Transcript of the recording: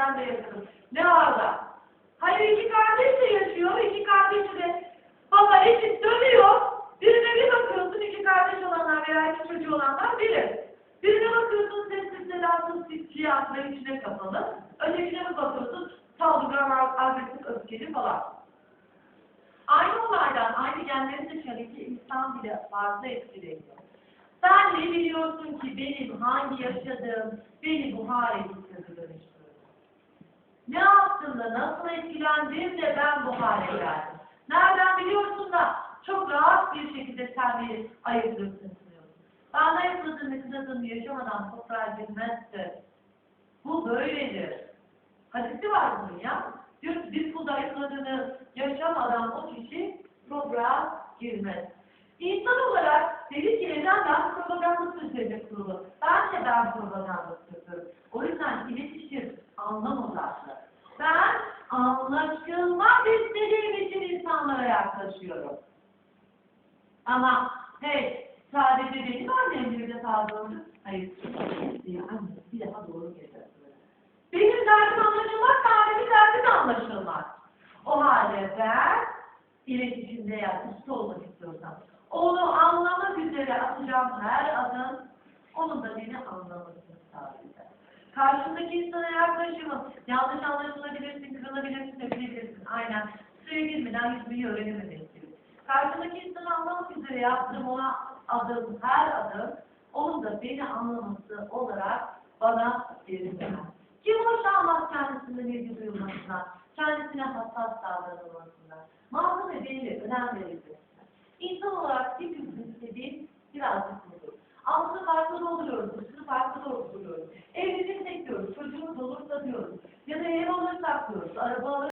ben de yaşadım. Ne arada? Hayır iki kardeş de yaşıyor. İki kardeşi de baba eşit dönüyor. Birine bir bakıyorsun iki kardeş olanlar veya iki çocuğu olanlar bilir. Birine bakıyorsun sessiz sedasız siyah ve içine kapalı. Ötekine bir bakıyorsun saldırgan, agresif, öfkeli falan. Aynı olaydan, aynı genlerin dışarıdaki insan bile farklı etkileniyor. Sen ne biliyorsun ki benim hangi yaşadığım beni bu? Ne nasıl etkilendim de ben bu hale geldim? Nereden biliyorsun da çok rahat bir şekilde sen beni ayıplıyorsun. Ben de yapmadığım ve kınadığımı yaşamadan toprağa girmezse bu böyledir. Hadisi var bunun ya. Diyor ki bir kulda ayıpladığını yaşamadan o kişi toprağa girmez. İnsan olarak dedi ki neden ben propaganda sözlerine kurulu. Ben de ben propaganda sözüm. O yüzden iletişim anlam odaklı. Ben anlaşılmak istediğim için insanlara yaklaşıyorum. Ama hey sadece benim annem bir defa doğru. Hayır. Ya anne bir defa doğru gelir. Benim derdim anlaşılmak, sahibi derdim de anlaşılmak. O halde ben iletişimde eğer usta olmak istiyorsam, onu anlamak üzere atacağım her adım, onun da beni anlamasını sağlayacak. Karşındaki insana yaklaşımı, yanlış anlaşılabilirsin, kırılabilirsin. Girmeden yüzmeyi öğrenememek gibi. Karşındaki insanı anlamak üzere yaptığım ona adım, her adım, onun da beni anlaması olarak bana verilmez. Kim hoşlanmaz kendisinde bilgi duyulmasından, kendisine hassas davranılmasından, mazlum ve belli, önem verilmesinden. İnsan olarak hepimizin istediği birazcık budur. Altını farklı dolduruyoruz, üstünü farklı dolduruyoruz. Evliliksek diyoruz, çocuğumuz olursa diyoruz. Ya da ev alırsak diyoruz, araba alırsak